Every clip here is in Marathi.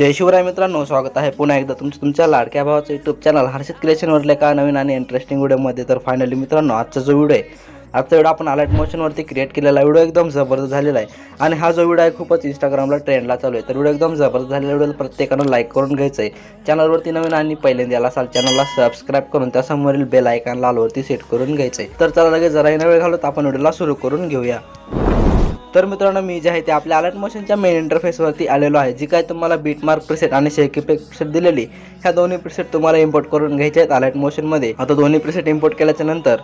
जय शिवराय मित्रांनो स्वागत आहे पुन्हा एकदा तुमचं तुमच्या लाडक्या भावाचं यूट्यूब चॅनल हर्षित क्रिएशनवरले का नवीन आणि इंटरेस्टिंग व्हिडिओमध्ये तर फायनली मित्रांनो आजचा जो व्हिडिओ आहे आजचा व्हिडिओ आपण अलर्ट मोशनवरती क्रिएट केलेला व्हिडिओ एकदम जबरदस्त झालेला आहे. आणि हा जो व्हिडिओ आहे खूपच इंस्टाग्रामला ट्रेंडला चालू आहे. तर व्हिडिओ एकदम जबरदस्त झालेला व्हिडिओ प्रत्येकानं लाईक करून घ्यायचं आहे चॅनलवरती नवीन आणि पहिल्यांदा याला असाल चॅनलला सबस्क्राईब करून त्यासमोरील बेल आयकॉन लालवरती सेट करून घ्यायचं आहे तर चला लगेच जरा वेळ घालत आपण व्हिडिओला सुरू करून घेऊया. तर मित्रांनो मी जे आहे ते आपल्या अलर्ट मोशनच्या मेन इंटरफेसवरती आलेलो आहे जी काय तुम्हाला बीटमार्क प्रिसेट आणि शेकी प्रिसेट दिलेली ह्या दोन्ही प्रिसेट तुम्हाला इम्पोर्ट करून घ्यायचे आहेत अलर्ट मोशनमध्ये आता दोन्ही प्रिसेट इम्पोर्ट केल्याच्यानंतर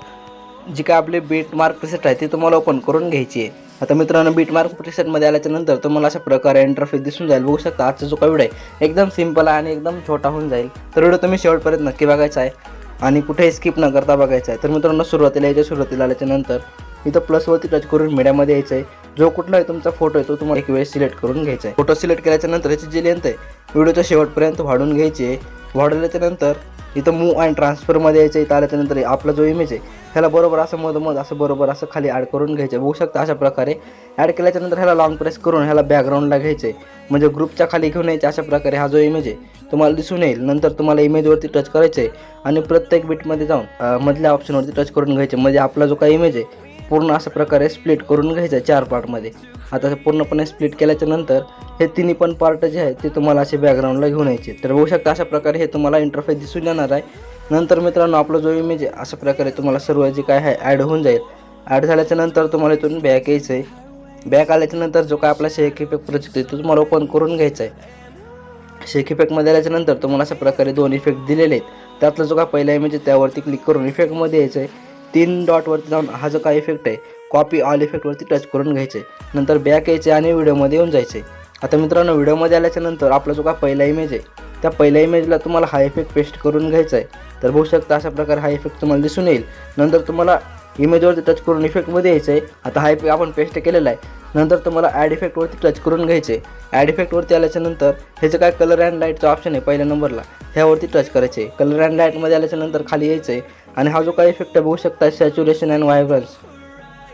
जी काय आपली बीटमार्क प्रिसेट आहे ती तुम्हाला ओपन करून घ्यायची आहे. आता मित्रांनो बीटमार्क प्रिसेटमध्ये आल्याच्यानंतर तुम्हाला अशा प्रकारे इंटरफेस दिसून जाईल. बघू शकता आजचा जो काही व्हिडिओ आहे एकदम सिंपल आहे आणि एकदम छोटा होऊन जाईल. तर व्हिडिओ तुम्ही शेवटपर्यंत नक्की बघायचा आहे आणि कुठेही स्किप न करता बघायचा आहे. तर मित्रांनो सुरुवातीला यायच्या सुरुवातीला आल्याच्यानंतर इथं प्लसवरती टच करून मीडियामध्ये यायचं आहे जो कुठलाही तुमचा फोटो आहे तो तुम्हाला एक वेळेस सिलेक्ट करून घ्यायचा आहे फोटो सिलेक्ट केल्याच्यानंतर याची जी लेंथ आहे व्हिडिओच्या शेवटपर्यंत वाढून घ्यायची आहे. वाढवल्याच्या नंतर इथं मूव अँड ट्रान्सफरमध्ये यायचं इथं आल्याच्यानंतर आपला जो इमेज आहे ह्याला बरोबर असं मधोमध असं बरोबर असं खाली ॲड करून घ्यायचं बघू शकता अशा प्रकारे ॲड केल्याच्यानंतर ह्याला लॉन्ग प्रेस करून ह्याला बॅकग्राऊंडला घ्यायचं आहे म्हणजे ग्रुपच्या खाली घेऊन यायचे अशा प्रकारे हा जो इमेज आहे तुम्हाला दिसून येईल. नंतर तुम्हाला इमेजवरती टच करायचं आहे आणि प्रत्येक बिटमध्ये जाऊन मधल्या ऑप्शनवरती टच करून घ्यायचे म्हणजे आपला जो काही इमेज आहे पूर्ण अशा प्रकारे स्प्लिट करून घ्यायचं आहे चार पार्टमध्ये आता पूर्णपणे स्प्लिट केल्याच्यानंतर हे तिन्ही पण पार्ट जे आहेत ते तुम्हाला असे बॅकग्राऊंडला घेऊन यायचे. तर बघू शकता अशा प्रकारे हे तुम्हाला इंटरफेस दिसून येणार आहे. नंतर मित्रांनो आपला जो इमेज आहे अशा प्रकारे तुम्हाला सर्व जे काय आहे ॲड होऊन जाईल. ॲड झाल्याच्यानंतर तुम्हाला इथून बॅक यायचं आहे. बॅक आल्याच्यानंतर जो काय आपला शेक इफेक्ट प्रोजेक्ट आहे तो तुम्हाला ओपन करून घ्यायचा आहे. शेक इफेक्टमध्ये आल्याच्यानंतर तुम्हाला अशा प्रकारे दोन इफेक्ट दिलेले आहेत. त्यातला जो काय पहिला इमेज आहे त्यावरती क्लिक करून इफेक्टमध्ये यायचं आहे. तीन डॉटवरती जाऊन हा जो काय इफेक्ट आहे कॉपी ऑल इफेक्टवरती टच करून घ्यायचे. नंतर बॅक यायचे आणि व्हिडिओमध्ये येऊन जायचे. आता मित्रांनो व्हिडिओमध्ये आल्याच्यानंतर आपला जो काय पहिला इमेज आहे त्या पहिल्या इमेजला तुम्हाला हा इफेक्ट पेस्ट करून घ्यायचा आहे. तर बघू शकता अशा प्रकारे हा इफेक्ट तुम्हाला दिसून येईल. नंतर तुम्हाला इमेजवरती टच करून इफेक्टमध्ये यायचं आहे आता हा इफेक्ट आपण पेस्ट केलेला आहे. नंतर तुम्हाला ॲड इफेक्टवरती टच करून घ्यायचे. ॲड इफेक्टवरती आल्याच्यानंतर ह्याचं काय कलर अँड लाईटचं ऑप्शन आहे पहिल्या नंबरला ह्यावरती टच करायचे. कलर अँड लाईटमध्ये आल्याच्यानंतर खाली यायचं आहे आणि हा जो काय इफेक्ट बघू शकता सॅच्युरेशन अँड व्हायब्रन्स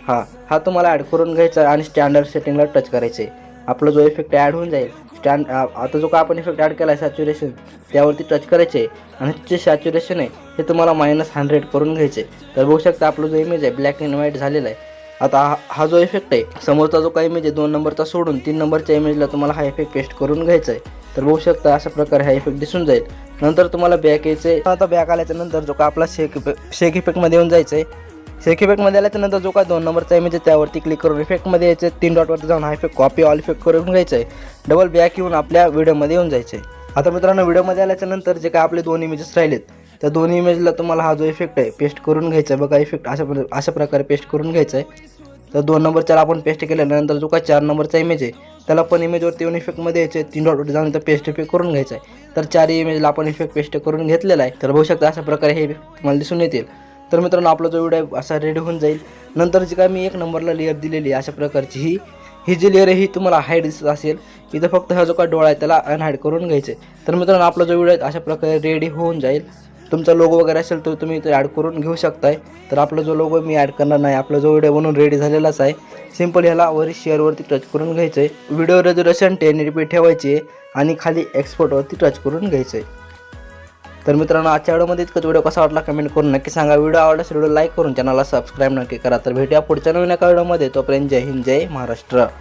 हा हा तुम्हाला ॲड करून घ्यायचा आणि स्टँडर्ड सेटिंगला टच करायचे. आपला जो इफेक्ट ॲड होऊन जाईल स्टँड आता जो काय आपण इफेक्ट ॲड केला आहे सॅच्युरेशन त्यावरती टच करायचे. आणि जे सॅच्युरेशन आहे हे तुम्हाला मायनस हंड्रेड करून घ्यायचे. तर बघू शकता आपला जो इमेज आहे ब्लॅक अँड व्हाईट झालेला आहे. आता हा- हा जो इफेक्ट आहे समोरचा जो काही इमेज आहे दोन नंबरचा सोडून तीन नंबरच्या इमेजला तुम्हाला हा इफेक्ट पेस्ट करून घ्यायचा आहे तर बघू शकता अशा प्रकारे हा इफेक्ट दिसून जाईल. नंतर तुम्हाला बॅक यायचं आहे आता बॅक आल्याच्यानंतर जो का आपला शेक इफेक्ट शेक इफेक्टमध्ये येऊन जायचं आहे शेक इफेक्टमध्ये आल्याच्यानंतर जो काय दोन नंबरचा इमेज आहे त्यावरती क्लिक करून इफेक्टमध्ये यायचं आहे तीन डॉटवरती जाऊन हा इफेक्ट कॉपी ऑल इफेक्ट करून घ्यायचं आहे डबल बॅक येऊन आपल्या व्हिडिओमध्ये येऊन जायचं आहे आता मित्रांनो व्हिडिओमध्ये आल्याच्यानंतर जे काय आपले दोन इमेजेस राहिलेत त्या दोन्ही इमेजला तुम्हाला हा जो इफेक्ट आहे पेस्ट करून घ्यायचा आहे. बघा इफेक्ट अशा अशा प्रकारे पेस्ट करून घ्यायचा आहे. तर दोन नंबरच्याला आपण पेस्ट केल्यानंतर जो काय चार नंबरचा इमेज आहे त्याला पण इमेजवरती येऊन इफेक्टमध्ये यायचे. तीन डॉट जाऊन तर पेस्ट इफेक्ट करून घ्यायचा आहे. तर चारही इमेजला आपण इफेक्ट पेस्ट करून घेतलेला आहे. तर बघू शकता अशा प्रकारे हे तुम्हाला दिसून येतील. तर मित्रांनो आपला जो व्हिडिओ असा रेडी होऊन जाईल. नंतर जी काय मी एक नंबरला लेअर दिलेली आहे अशा प्रकारची ही ही जी लेअर आहे ही तुम्हाला हाईड दिसत असेल. इथं फक्त हा जो काय डोळा आहे त्याला अनहाईड करून घ्यायचं आहे. तर मित्रांनो आपला जो व्हिडिओ आहे अशा प्रकारे रेडी होऊन जाईल. तुमचा लोगो वगैरे असेल तर तुम्ही इथे ॲड करून घेऊ शकताय. तर आपला जो लोगो मी ॲड करणार नाही आपला जो व्हिडिओ बनवून रेडी झालेलाच आहे सिंपल ह्याला वरी शेअरवरती टच करून घ्यायचं आहे व्हिडिओ रेझोल्युशन टेन रुपये ठेवायची आहे आणि खाली एक्सपोर्टवरती टच करून घ्यायचं आहे तर मित्रांनो आजच्या व्हिडिओमध्ये इतकंच. व्हिडिओ कसा वाटला कमेंट करून नक्की सांगा. व्हिडिओ आवडल्यास व्हिडिओ लाईक करून चॅनलला सबस्क्राईब नक्की करा. तर भेटूया पुढच्या नवीन एका व्हिडिओमध्ये तोपर्यंत जय हिंद जय महाराष्ट्र.